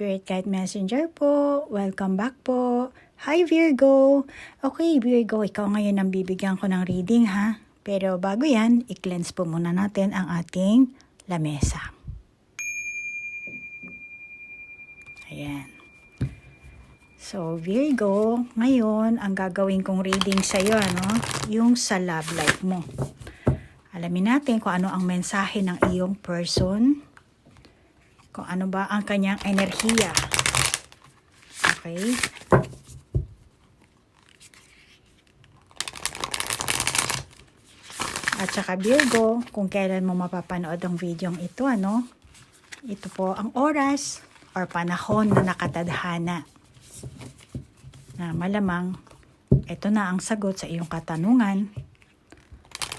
Spirit Guide Messenger po. Welcome back po. Hi Virgo! Okay Virgo, ikaw ngayon ang bibigyan ko ng reading ha. Pero bago yan, i-cleanse po muna natin ang ating lamesa. Ayan. So Virgo, ngayon ang gagawin kong reading sa iyo, ano? Yung sa love life mo. Alamin natin kung ano ang mensahe ng iyong person kung ano ba ang kanyang enerhiya. Okay? At saka Virgo, kung kailan mo mapapanood ang video ito, ano? Ito po ang oras or panahon na nakatadhana. Na malamang, ito na ang sagot sa iyong katanungan.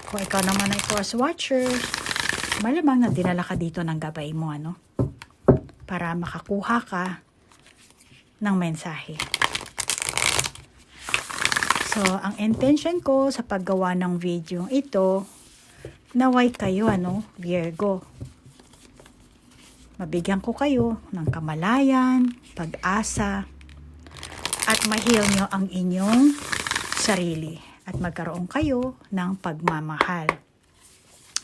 Kung ikaw naman ay force watcher, malamang na dinala ka dito ng gabay mo, ano? Para makakuha ka ng mensahe. So, ang intention ko sa paggawa ng video ito, naway kayo, ano, Virgo. Mabigyan ko kayo ng kamalayan, pag-asa, at mahil nyo ang inyong sarili at magkaroon kayo ng pagmamahal.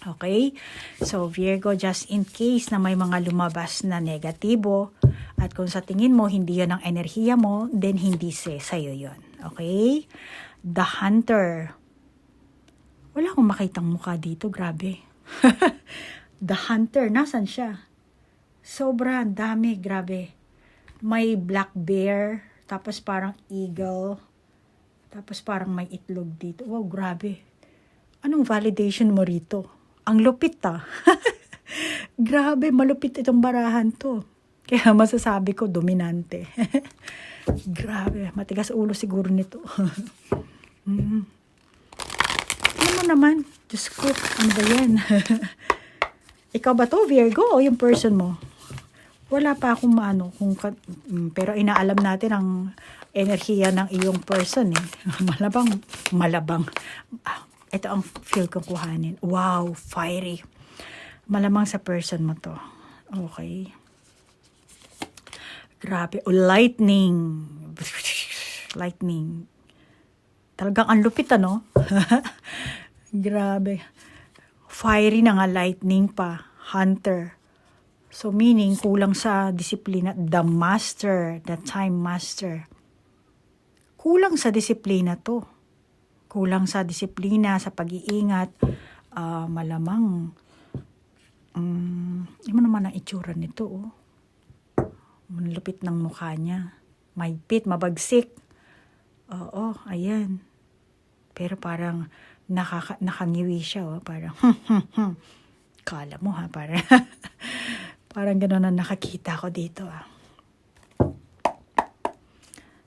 Okay? So, Virgo, just in case na may mga lumabas na negatibo, at kung sa tingin mo, hindi yon ang enerhiya mo, then hindi se sa'yo yon Okay? The Hunter. Wala akong makitang mukha dito, grabe. The Hunter, nasan siya? Sobra, dami, grabe. May black bear, tapos parang eagle, tapos parang may itlog dito. Wow, grabe. Anong validation mo rito? Ang lupit ah. Grabe, malupit itong barahan to. Kaya masasabi ko, dominante. Grabe, matigas ulo siguro nito. mm. Ano naman? Diyos ko, ano ba yan? Ikaw ba to, Virgo, o yung person mo? Wala pa akong maano, kung, mm, pero inaalam natin ang enerhiya ng iyong person eh. Malabang, malabang. Ah, ito ang feel kong kuhanin. Wow, fiery. Malamang sa person mo to. Okay. Grabe. Oh, lightning. Lightning. Talagang ang lupit, ano? Grabe. Fiery na nga lightning pa. Hunter. So meaning, kulang sa disiplina. The master. The time master. Kulang sa disiplina to kulang sa disiplina, sa pag-iingat, uh, malamang, um, mo naman ang itsura nito, oh. Manlupit ng mukha niya. Mahigpit, mabagsik. Oo, ayan. Pero parang nakaka, nakangiwi siya, oh. Parang, kala mo ha, parang, parang gano'n na nakakita ko dito, ah.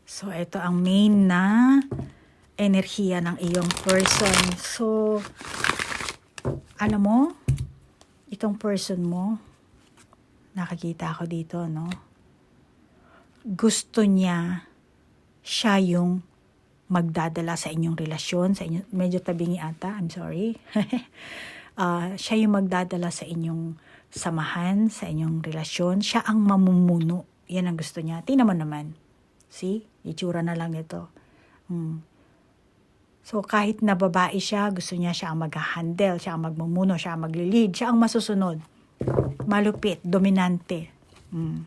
So, ito ang main na enerhiya ng iyong person. So, alam mo, itong person mo, nakakita ako dito, no? Gusto niya, siya yung magdadala sa inyong relasyon, sa inyong, medyo tabingi ata, I'm sorry. uh, siya yung magdadala sa inyong samahan, sa inyong relasyon. Siya ang mamumuno. Yan ang gusto niya. Tingnan mo naman. See? Itsura na lang ito. Hmm. So kahit na babae siya, gusto niya siya ang mag-handle, siya ang magmumuno, siya ang magli-lead, siya ang masusunod. Malupit, dominante. Mm.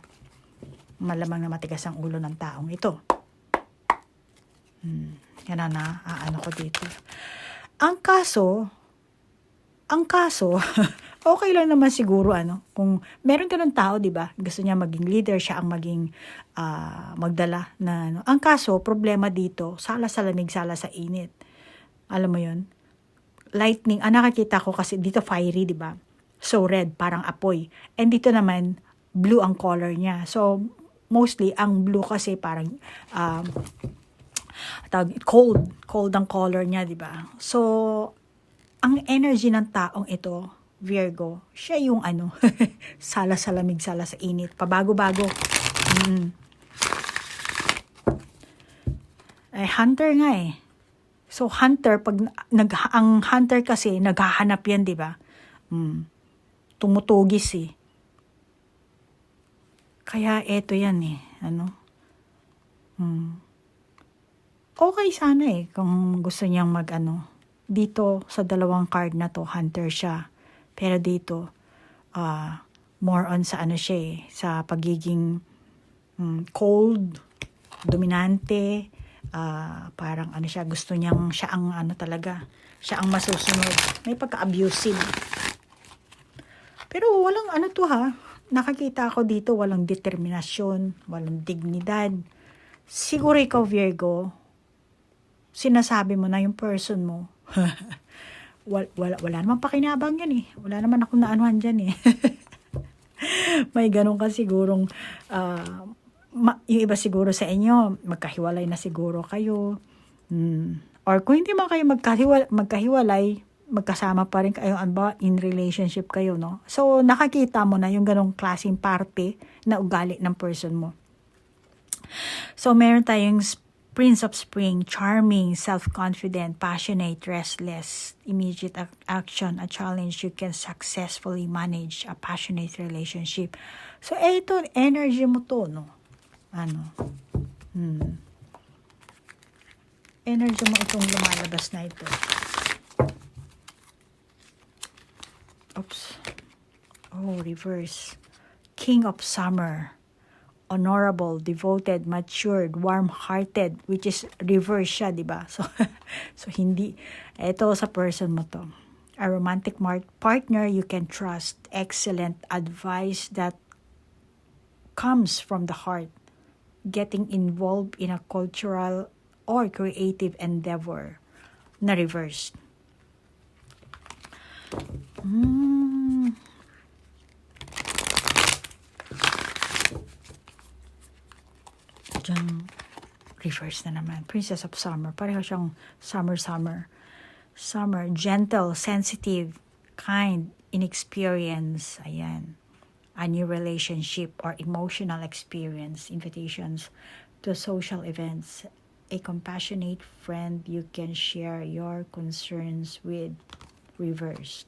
Malamang na matigas ang ulo ng taong ito. Mm. Yan na na, ano ko dito. Ang kaso, ang kaso, okay lang naman siguro ano, kung meron ka ng tao, 'di ba? Gusto niya maging leader, siya ang maging uh, magdala na ano. Ang kaso, problema dito, sala sa lamig, sala sa init. Alam mo 'yon? Lightning, ah, nakakita ko kasi dito fiery, 'di ba? So red, parang apoy. And dito naman blue ang color niya. So mostly ang blue kasi parang um, tawag, cold, cold ang color niya, 'di ba? So ang energy ng taong ito, Virgo, siya yung ano, sala sa lamig, sala sa init, pabago-bago. Mm. Eh, hunter nga eh. So, hunter, pag nag, ang hunter kasi, naghahanap yan, di ba? Mm. Tumutugis eh. Kaya eto yan eh. Ano? Hmm. Okay sana eh kung gusto niyang mag ano. Dito sa dalawang card na to, hunter siya. Pero dito, ah more on sa ano siya eh, sa pagiging mm, cold, dominante, ah, parang ano siya, gusto niyang siya ang ano talaga, siya ang masusunod. May pagka-abusive. Pero walang ano to ha, nakakita ako dito walang determinasyon, walang dignidad. Siguro ikaw Virgo, sinasabi mo na yung person mo. wala, wala, wala naman pakinabang yan eh. Wala naman akong naanuhan dyan eh. May ganun ka sigurong, ah, ma- yung iba siguro sa inyo, magkahiwalay na siguro kayo. Hmm. Or kung hindi man kayo magkahiwalay, magkahiwalay magkasama pa rin kayo, ano ba, in relationship kayo, no? So, nakakita mo na yung ganong klaseng parte na ugali ng person mo. So, meron tayong Prince of Spring, charming, self-confident, passionate, restless, immediate ac- action, a challenge you can successfully manage a passionate relationship. So, eto, energy mo to, no? Ano? Hmm. Energy mo itong lumalabas na ito. Oops. Oh, reverse. King of Summer. Honorable, devoted, matured, warm-hearted, which is reverse siya, di ba? So, so hindi, ito sa person mo to. A romantic partner you can trust. Excellent advice that comes from the heart. Getting involved in a cultural or creative endeavor na reversed. Mm. Diyan, reverse na naman. Princess of Summer. Pareho siyang summer, summer. Summer, gentle, sensitive, kind, inexperience. Ayan. A new relationship or emotional experience. Invitations to social events. A compassionate friend you can share your concerns with. Reversed.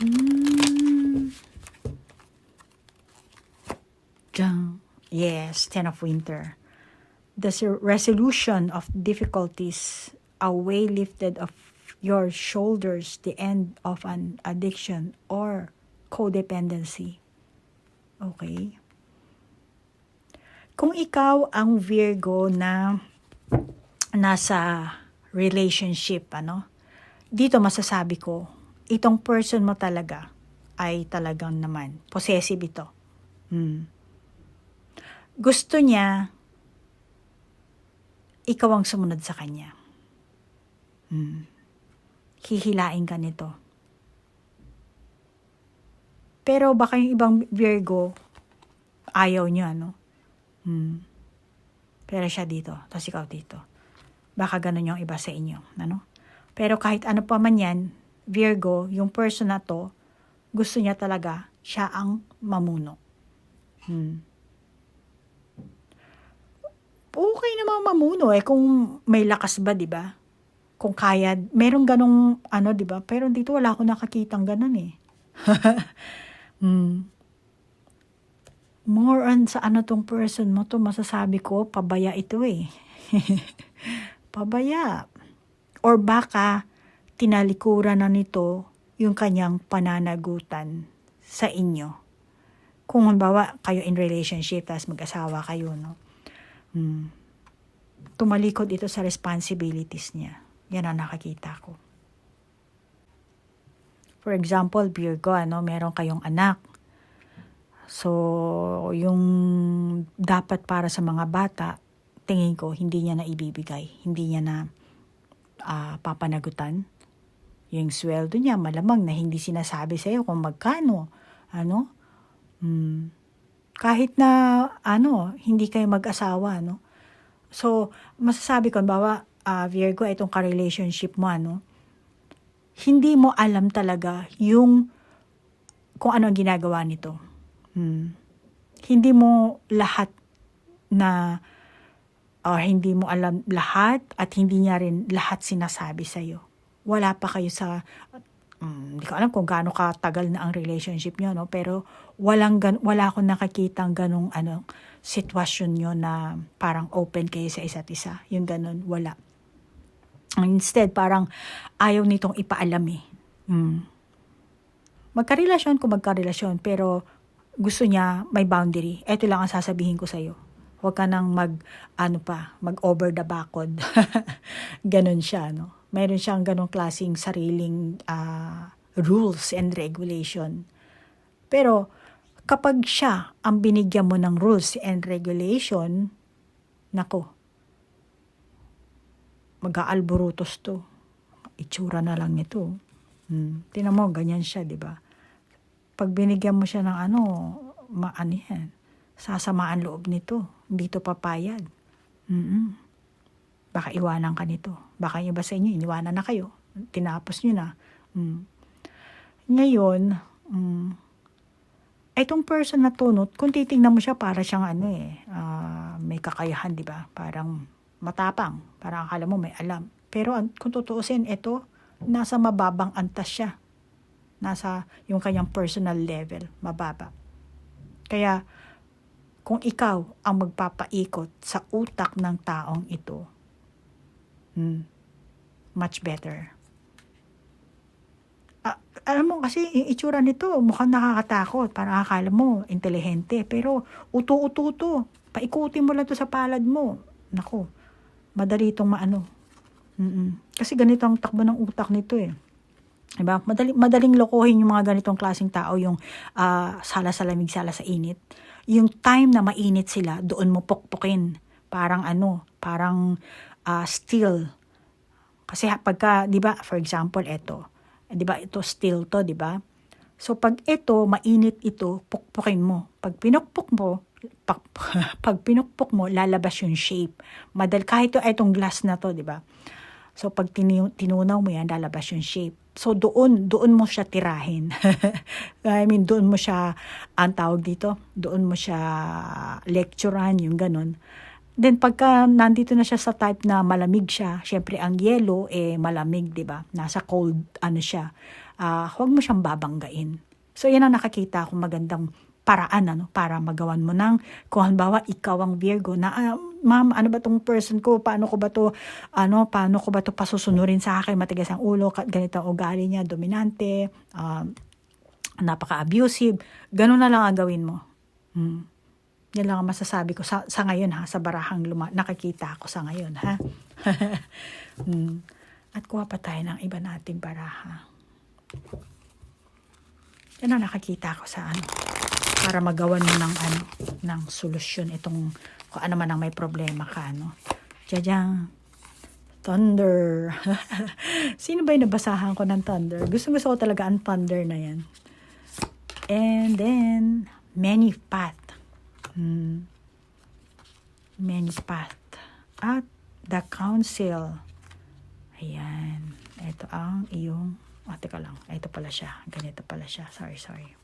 Mm. Dun. Yes, Ten of Winter. The resolution of difficulties, a way lifted of your shoulders, the end of an addiction or codependency. Okay? Kung ikaw ang Virgo na nasa relationship, ano, dito masasabi ko, itong person mo talaga ay talagang naman, possessive ito. Hmm. Gusto niya, ikaw ang sumunod sa kanya. Hmm. Hihilain ka nito. Pero baka yung ibang Virgo, ayaw niya, no? Hmm. Pero siya dito, tapos ikaw dito. Baka ganun yung iba sa inyo, ano? Pero kahit ano pa man yan, Virgo, yung person na to, gusto niya talaga, siya ang mamuno. Hmm. Okay naman mamuno eh, kung may lakas ba, di ba? Kung kaya, merong ganong, ano, di ba? Pero dito wala ako nakakitang ganon eh. hmm. More on sa ano tong person mo to, masasabi ko, pabaya ito eh. pabaya. Or baka, tinalikuran na nito yung kanyang pananagutan sa inyo. Kung halimbawa kayo in relationship, tapos mag-asawa kayo, no? Hmm. Tumalikod ito sa responsibilities niya. Yan ang nakakita ko. For example, Virgo, ano, meron kayong anak. So, yung dapat para sa mga bata, tingin ko, hindi niya na ibibigay. Hindi niya na ah, papanagutan. Yung sweldo niya, malamang na hindi sinasabi sa'yo kung magkano. Ano? Hmm. Kahit na, ano, hindi kayo mag-asawa, no? So, masasabi ko, bawa, ah, Virgo, itong ka-relationship mo, ano? Hindi mo alam talaga yung kung ano ang ginagawa nito. Hmm. Hindi mo lahat na or hindi mo alam lahat at hindi niya rin lahat sinasabi sa iyo. Wala pa kayo sa mm, hindi ko alam kung gaano katagal na ang relationship nyo, no? Pero walang gan wala akong nakakitang ganong ano, sitwasyon nyo na parang open kayo sa isa't isa. Yung ganon, wala. Instead, parang ayaw nitong ipaalam eh. Mm. Magkarelasyon kung magkarelasyon, pero gusto niya may boundary. Ito lang ang sasabihin ko sa'yo. Huwag ka nang mag, ano pa, mag over the backward. Ganon siya, no? Meron siyang ganong klaseng sariling ah, rules and regulation. Pero, kapag siya ang binigyan mo ng rules and regulation, nako, mag-aalborutos to. Itsura na lang nito. Hmm. Tinan mo, ganyan siya, di ba? Pag binigyan mo siya ng ano, maano yan, sasamaan loob nito. Hindi to papayag. Mm Baka iwanan ka nito. Baka yung iba sa inyo, iniwanan na kayo. Tinapos nyo na. Mm. Ngayon, mm, itong person na to, no, kung titingnan mo siya, para siyang ano eh, ah, may kakayahan, di ba? Parang matapang. Parang akala mo may alam. Pero kung tutuusin, ito, nasa mababang antas siya. Nasa yung kanyang personal level, mababa. Kaya, kung ikaw ang magpapaikot sa utak ng taong ito, hmm, much better. Ah, alam mo kasi yung itsura nito mukhang nakakatakot. Parang akala mo intelihente. Pero uto-uto to. Paikutin mo lang to sa palad mo. Nako, madali itong maano. Mm-mm. Kasi ganito ang takbo ng utak nito eh. Diba? Madali, madaling lokohin yung mga ganitong klaseng tao, yung ah, sala sa lamig, sala sa init. Yung time na mainit sila, doon mo pukpukin. Parang ano, parang ah, steel. Kasi pagka, di ba, for example, eto, di ba, ito steel to, di ba? So, pag ito, mainit ito, pukpukin mo. Pag pinukpok mo, pag, pag pinukpok mo, lalabas yung shape. Madal, kahit ito, itong glass na to, di ba? So, pag tinu- tinunaw mo yan, lalabas yung shape. So, doon, doon mo siya tirahin. I mean, doon mo siya, ang tawag dito, doon mo siya lecturean, yung ganun. Then, pagka nandito na siya sa type na malamig siya, syempre, ang yellow, eh, malamig, di ba? Nasa cold, ano siya. Ah, huwag mo siyang babanggain. So, yan ang nakakita kong magandang paraan ano para magawan mo ng kung halimbawa ikaw ang Virgo na ah, ma'am ano ba tong person ko? Paano ko ba to ano paano ko ba to pasusunurin sa akin? Matigas ang ulo ka- ganito ugali niya dominante um, napaka-abusive. Ganun na lang ang gawin mo. Hmm. yan lang ang masasabi ko sa, sa ngayon ha sa barahang luma, nakikita ko sa ngayon ha? Hmm. at kuha pa tayo ng iba nating baraha. Yan ang nakakita ko sa ano para magawan mo ng ano ng solusyon itong kung ano man ang may problema ka ano. Jajang thunder. Sino ba yung nabasahan ko ng thunder? Gusto gusto ko talaga ang thunder na yan. And then many path hmm. many path at the council. Ayan. Ito ang iyong oh, teka lang. Ito pala siya. Ganito pala siya. Sorry sorry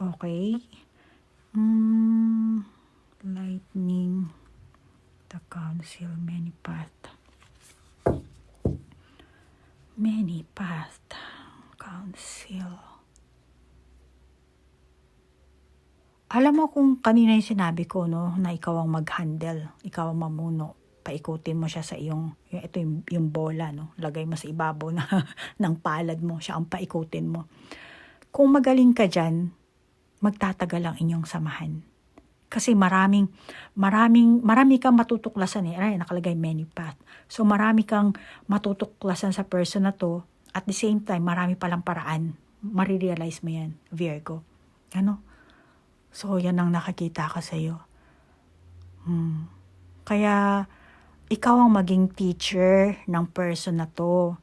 Okay. Mm, lightning. The council. Many path. Many path. Council. Alam mo kung kanina yung sinabi ko, no, na ikaw ang mag-handle, ikaw ang mamuno, paikutin mo siya sa iyong, yung, ito yung, yung bola, no, lagay mo sa ibabaw na, ng palad mo, siya ang paikutin mo. Kung magaling ka dyan, magtatagal ang inyong samahan. Kasi maraming, maraming, marami kang matutuklasan eh. Ay, nakalagay many path. So marami kang matutuklasan sa person na to. At the same time, marami palang paraan. Marirealize mo yan, Virgo. Ano? So, yan ang nakakita ko sa iyo. Hmm. Kaya, ikaw ang maging teacher ng person na to.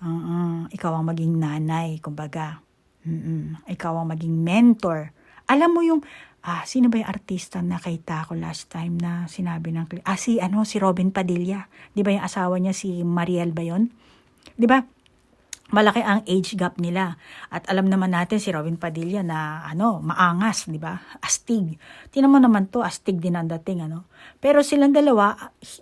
Uh-uh. Ikaw ang maging nanay, kumbaga. Mm-mm. Ikaw ang maging mentor. Alam mo yung, ah, sino ba yung artista na nakita ko last time na sinabi ng, ah, si, ano, si Robin Padilla. Di ba yung asawa niya, si Mariel ba yun? Di ba? Malaki ang age gap nila. At alam naman natin si Robin Padilla na ano, maangas, di ba? Astig. Tinan mo naman to, astig din ang dating, ano? Pero silang dalawa,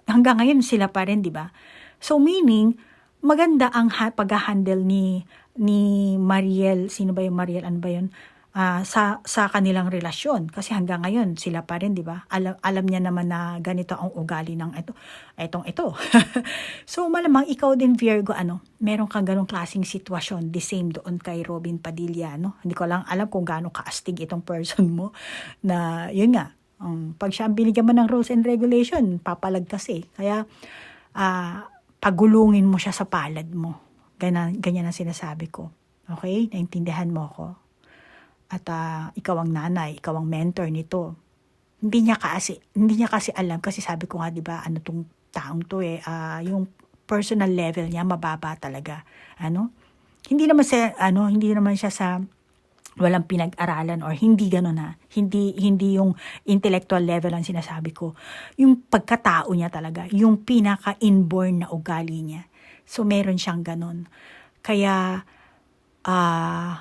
hanggang ngayon sila pa rin, di ba? So meaning, maganda ang ha- pag-handle ni ni Mariel, sino ba yung Mariel, ano ba yun? Ah, sa sa kanilang relasyon kasi hanggang ngayon sila pa rin, 'di ba? Alam alam niya naman na ganito ang ugali ng ito, etong ito. so malamang ikaw din Virgo ano, meron kang ganong klaseng sitwasyon, the same doon kay Robin Padilla, no? Hindi ko lang alam kung gaano kaastig itong person mo na yun nga, um, pag siya binigyan mo ng rules and regulation, papalag kasi. Kaya ah pagulungin mo siya sa palad mo. Ganyan, ganyan ang sinasabi ko. Okay? Naintindihan mo ako. At ah, ikaw ang nanay, ikaw ang mentor nito. Hindi niya kasi, hindi niya kasi alam kasi sabi ko nga 'di ba, ano tong taong to eh, ah, yung personal level niya mababa talaga. Ano? Hindi naman sa ano, hindi naman siya sa walang pinag-aralan or hindi gano'n na. Hindi, hindi yung intellectual level ang sinasabi ko. Yung pagkatao niya talaga, yung pinaka-inborn na ugali niya. So, meron siyang gano'n. Kaya, ah,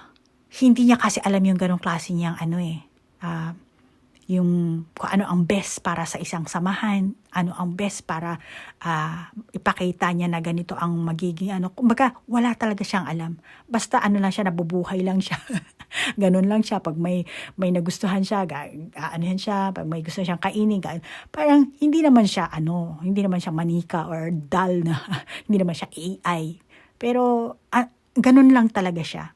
hindi niya kasi alam yung ganong klase niyang ano eh, ah, yung kung ano ang best para sa isang samahan, ano ang best para ah, ipakita niya na ganito ang magiging ano. Kumbaga, wala talaga siyang alam. Basta ano lang siya, nabubuhay lang siya. Ganun lang siya. Pag may, may nagustuhan siya, aanohan siya. Pag may gusto siyang kainin, ga, parang hindi naman siya ano, hindi naman siya manika or dull na, hindi naman siya AI. Pero, ah, ganun lang talaga siya.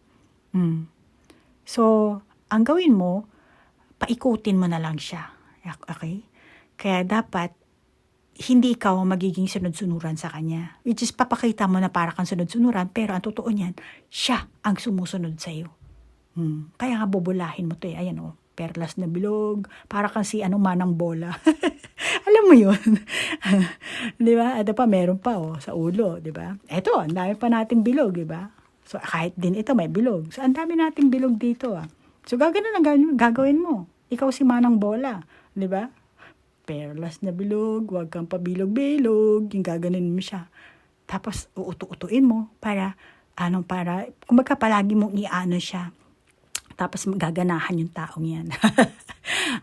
Mm. So, ang gawin mo, paikutin mo na lang siya. Okay? Kaya dapat, hindi ikaw ang magiging sunod-sunuran sa kanya. Which is, papakita mo na para kang sunod-sunuran, pero ang totoo niyan, siya ang sumusunod sa'yo. Hmm. Kaya nga bubulahin mo to eh. Ayan oh, perlas na bilog, para kang si ano manang bola. Alam mo yun? di ba? Ito pa, meron pa oh, sa ulo, di ba? Ito, ang dami pa nating bilog, di ba? So, kahit din ito may bilog. So, ang dami nating bilog dito ah. So, gagawin ang gagawin, mo. Ikaw si manang bola, di ba? Perlas na bilog, huwag kang pabilog-bilog, yung gaganin mo siya. Tapos, uutu-utuin mo para, ano, para, kumbaga palagi mong iano siya tapos gaganahan yung taong yan.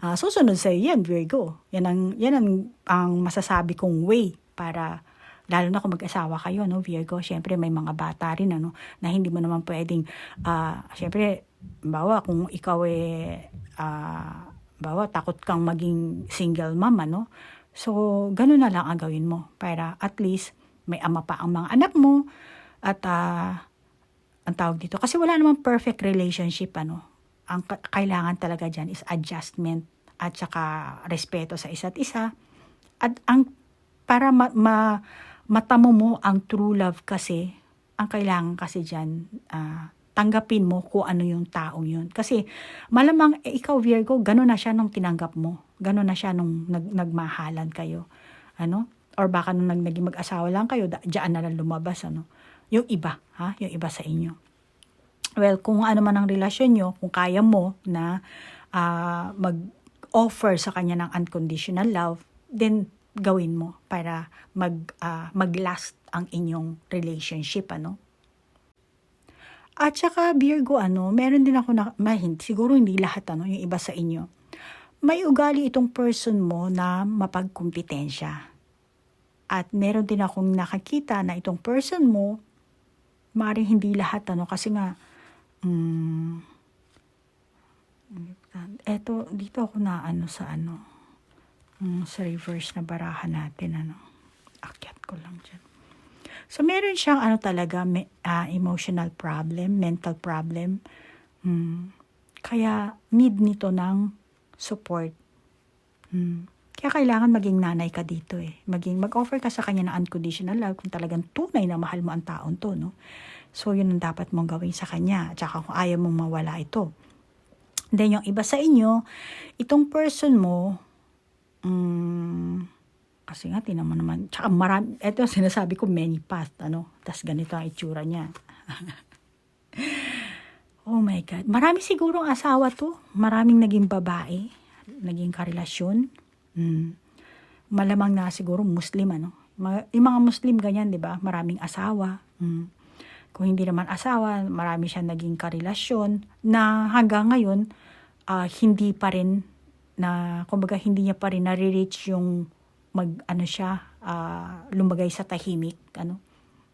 uh, susunod sa yan, Virgo. Yan ang, yan ang, ang masasabi kong way para lalo na kung mag-asawa kayo, no, Virgo, syempre may mga bata rin, ano, na hindi mo naman pwedeng, uh, syempre, bawa kung ikaw eh, uh, bawa takot kang maging single mom, ano, so, ganun na lang ang gawin mo, para at least, may ama pa ang mga anak mo, at uh, ang tawag dito. Kasi wala namang perfect relationship, ano. Ang kailangan talaga dyan is adjustment at saka respeto sa isa't isa. At ang, para ma, ma, matamo mo ang true love kasi, ang kailangan kasi dyan, uh, tanggapin mo kung ano yung taong yun. Kasi malamang eh, ikaw Virgo, gano'n na siya nung tinanggap mo. Gano'n na siya nung nag, nagmahalan kayo. Ano? Or baka nung nag, naging mag-asawa lang kayo, da, dyan na lang lumabas. Ano? Yung iba, ha? Yung iba sa inyo. Well, kung ano man ang relasyon nyo, kung kaya mo na uh, mag-offer sa kanya ng unconditional love, then gawin mo para mag uh, mag-last ang inyong relationship ano at saka Virgo ano meron din ako na may, siguro hindi lahat ano yung iba sa inyo. May ugali itong person mo na mapagkumpetensya. At meron din akong nakakita na itong person mo maaaring hindi lahat ano kasi nga um, eto dito ako na ano sa ano um, sa reverse na baraha natin ano. Akyat ko lang dyan so meron siyang ano talaga me, uh, emotional problem mental problem um, kaya need nito ng support um, kaya kailangan maging nanay ka dito eh. Maging, mag-offer ka sa kanya ng unconditional love kung talagang tunay na mahal mo ang taon to, no? So, yun ang dapat mong gawin sa kanya. At saka kung ayaw mong mawala ito. Then, yung iba sa inyo, itong person mo, um, kasi nga, tinan mo naman, tsaka marami, eto sinasabi ko, many path, ano, tas ganito ang itsura niya. oh my God. Marami sigurong asawa to. Maraming naging babae, naging karelasyon. Mm. Malamang na siguro Muslim, ano. Yung mga Muslim, ganyan, di ba? Maraming asawa. Mm. Kung hindi naman asawa, marami siyang naging karelasyon na hanggang ngayon, uh, hindi pa rin na kumbaga hindi niya pa rin nare-reach yung mag ano siya uh, lumagay sa tahimik ano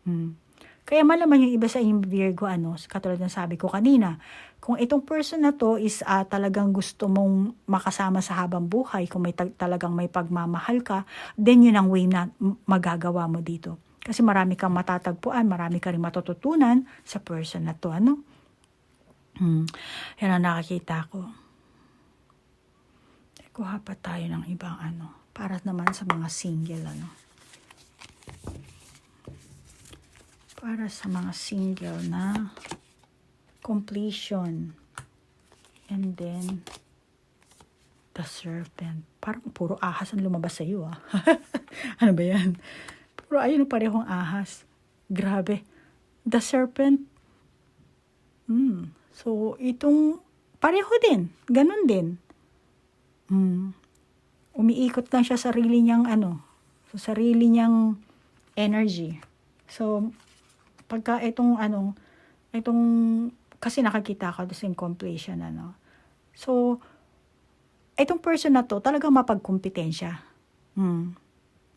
hmm. Kaya malaman yung iba sa inyong Virgo, ano, katulad ng sabi ko kanina, kung itong person na to is ah, talagang gusto mong makasama sa habang buhay, kung may talagang may pagmamahal ka, then yun ang way na magagawa mo dito. Kasi marami kang matatagpuan, marami ka rin matututunan sa person na to, ano? Hmm. Yan ang nakakita ko. Kuha pa tayo ng ibang ano, para naman sa mga single, ano. Para sa mga single na completion. And then, the serpent. Parang puro ahas ang lumabas sa iyo, ah. ano ba yan? Puro ayun parehong ahas. Grabe. The serpent. Hmm. So, itong pareho din. Ganon din. Hmm. Umiikot lang siya sa sarili niyang ano, sa sarili niyang energy. So, pagka itong ano, itong, kasi nakakita ko sa completion, ano. So, itong person na to, talagang mapagkumpetensya. Hmm.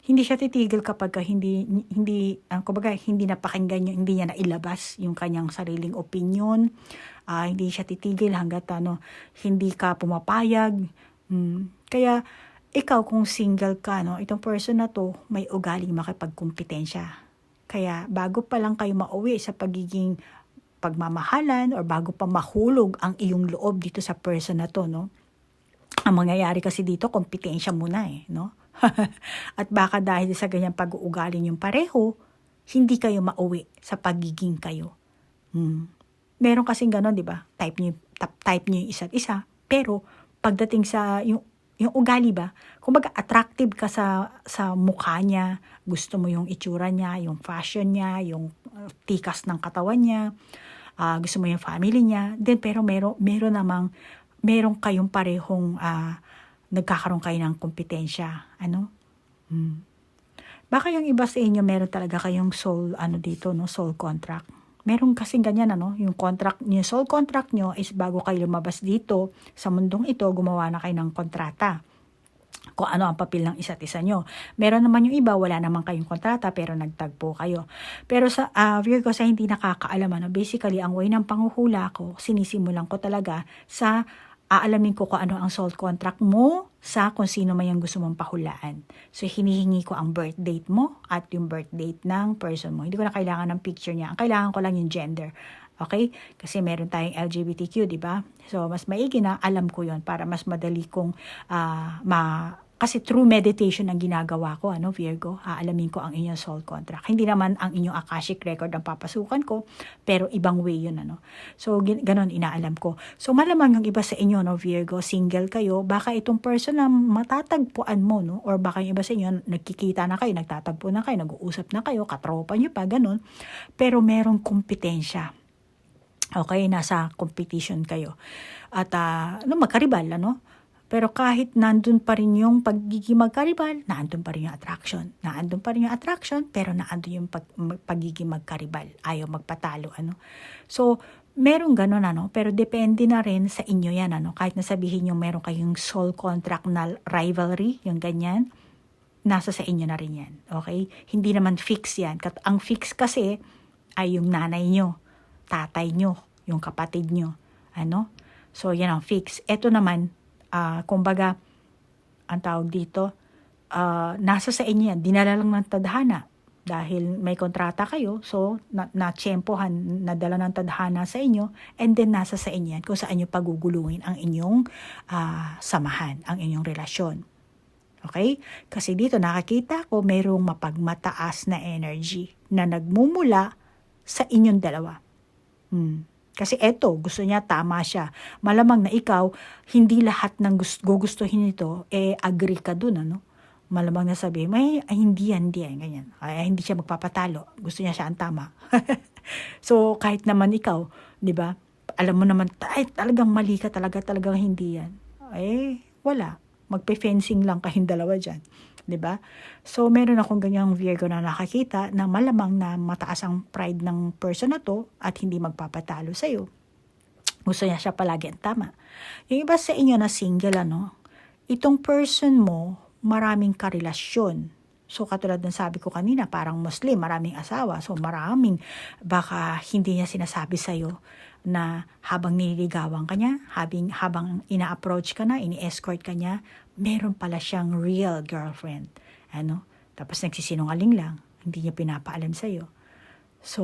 Hindi siya titigil kapag ka hindi, hindi, uh, kumbaga, hindi napakinggan yung, hindi niya nailabas yung kanyang sariling opinion. Ah, hindi siya titigil hanggat ano, hindi ka pumapayag. Hmm. Kaya, ikaw kung single ka, no, itong person na to, may ugaling makipagkumpetensya. Kaya bago pa lang kayo mauwi sa pagiging pagmamahalan or bago pa mahulog ang iyong loob dito sa person na to, no? Ang mangyayari kasi dito, kompetensya muna eh, no? At baka dahil sa ganyang pag-uugali yung pareho, hindi kayo mauwi sa pagiging kayo. Hmm. Meron kasing gano'n, di ba? Type niyo, type niyo yung isa't isa. Pero, pagdating sa yung yung ugali ba, kumbaga attractive ka sa sa mukha niya, gusto mo yung itsura niya, yung fashion niya, yung uh, tikas ng katawan niya, uh, gusto mo yung family niya, then pero meron meron namang meron kayong parehong uh, nagkakaroon kayo ng kompetensya, ano? Hmm. Baka yung iba sa inyo meron talaga kayong soul ano dito, no, soul contract meron kasing ganyan ano, yung contract niyo, soul contract nyo is bago kayo lumabas dito sa mundong ito, gumawa na kayo ng kontrata kung ano ang papel ng isa't isa nyo. Meron naman yung iba, wala naman kayong kontrata pero nagtagpo kayo. Pero sa uh, Virgo sa hindi nakakaalam, ano, basically ang way ng panguhula ko, sinisimulan ko talaga sa aalamin ko kung ano ang soul contract mo sa kung sino man yung gusto mong pahulaan. So, hinihingi ko ang birth date mo at yung birth date ng person mo. Hindi ko na kailangan ng picture niya. Ang kailangan ko lang yung gender. Okay? Kasi meron tayong LGBTQ, di ba? So, mas maigi na alam ko yon para mas madali kong uh, ma kasi through meditation ang ginagawa ko, ano, Virgo, aalamin ko ang inyong soul contract. Hindi naman ang inyong Akashic record ang papasukan ko, pero ibang way yun, ano. So, ganon inaalam ko. So, malamang yung iba sa inyo, no, Virgo, single kayo, baka itong person na matatagpuan mo, no, or baka yung iba sa inyo, nagkikita na kayo, nagtatagpo na kayo, nag-uusap na kayo, katropa nyo pa, ganon, pero merong kompetensya. Okay, nasa competition kayo. At, uh, ano, magkaribal, ano, pero kahit nandun pa rin yung pagiging magkaribal, nandun pa rin yung attraction. Nandun pa rin yung attraction, pero nandun yung pag, pagiging magkaribal. Ayaw magpatalo, ano. So, meron ganun, ano. Pero depende na rin sa inyo yan, ano. Kahit nasabihin yung meron kayong soul contract na rivalry, yung ganyan, nasa sa inyo na rin yan. Okay? Hindi naman fix yan. Ang fix kasi ay yung nanay nyo, tatay nyo, yung kapatid nyo. Ano? So, yan ang fix. Ito naman, uh, kumbaga, ang tawag dito, uh, nasa sa inyo yan, dinala lang ng tadhana. Dahil may kontrata kayo, so na, na-tsempohan, nadala ng tadhana sa inyo, and then nasa sa inyo yan kung saan nyo paguguluhin ang inyong uh, samahan, ang inyong relasyon. Okay? Kasi dito nakakita ko mayroong mapagmataas na energy na nagmumula sa inyong dalawa. Hmm. Kasi eto, gusto niya, tama siya. Malamang na ikaw, hindi lahat ng gusto, gugustuhin nito, eh, agree ka dun, ano? Malamang na sabi, may, ay, hindi yan, hindi yan, ganyan. Ay, hindi siya magpapatalo. Gusto niya siya ang tama. so, kahit naman ikaw, di ba? Alam mo naman, ay, talagang mali ka, talaga, talagang hindi yan. Eh, wala. Magpe-fencing lang kayong dalawa dyan. 'Di ba? So meron akong ganyang Virgo na nakakita na malamang na mataas ang pride ng person na to at hindi magpapatalo sa iyo. Gusto niya siya palagi ang tama. Yung iba sa inyo na single ano, itong person mo maraming karelasyon. So katulad ng sabi ko kanina, parang Muslim, maraming asawa. So maraming baka hindi niya sinasabi sa'yo na habang nililigawan ka niya, habang, habang ina-approach ka na, ini-escort ka niya, meron pala siyang real girlfriend. Ano? Tapos nagsisinungaling lang, hindi niya pinapaalam sa'yo. So,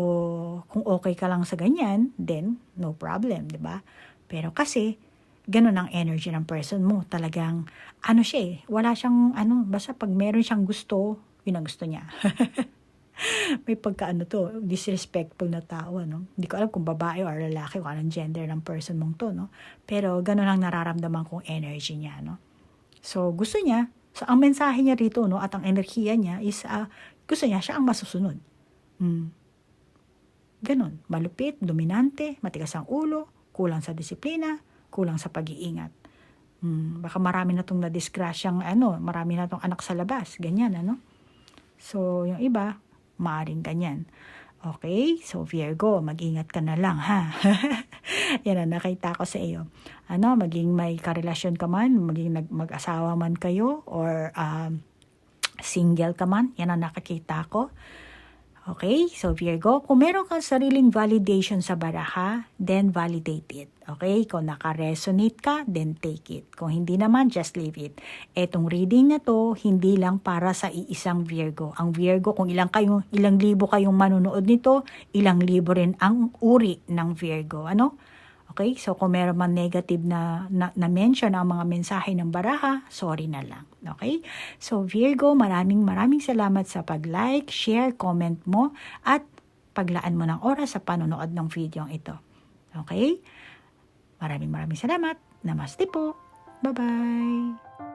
kung okay ka lang sa ganyan, then no problem, 'di ba? Pero kasi ganun ang energy ng person mo. Talagang ano siya eh, wala siyang ano, basta pag meron siyang gusto, yun ang gusto niya. May pagkaano to, disrespectful na tao, no? Hindi ko alam kung babae or lalaki o anong gender ng person mong to, no? Pero ganun ang nararamdaman kong energy niya, no? So, gusto niya, so ang mensahe niya rito, no, at ang enerhiya niya is, ah, gusto niya siya ang masusunod. Mm. Ganon, malupit, dominante, matigas ang ulo, kulang sa disiplina, kulang sa pag-iingat. Hmm, baka marami na itong nadisgrasyang ano, marami na itong anak sa labas, ganyan ano. So, yung iba, maaring ganyan. Okay, so Virgo, mag-ingat ka na lang ha. Yan ang nakita ko sa iyo. Ano, maging may karelasyon ka man, maging mag-asawa man kayo, or um, single ka man, yan ang nakakita ko. Okay? So, Virgo, kung meron kang sariling validation sa baraha, then validate it. Okay? Kung naka-resonate ka, then take it. Kung hindi naman, just leave it. Etong reading na to, hindi lang para sa iisang Virgo. Ang Virgo, kung ilang, kayong, ilang libo kayong manunood nito, ilang libo rin ang uri ng Virgo. Ano? Okay? So, kung meron man negative na, na, na mention ang mga mensahe ng baraha, sorry na lang. Okay? So, Virgo, maraming maraming salamat sa pag-like, share, comment mo, at paglaan mo ng oras sa panonood ng video ito. Okay? Maraming maraming salamat. Namaste po. Bye-bye.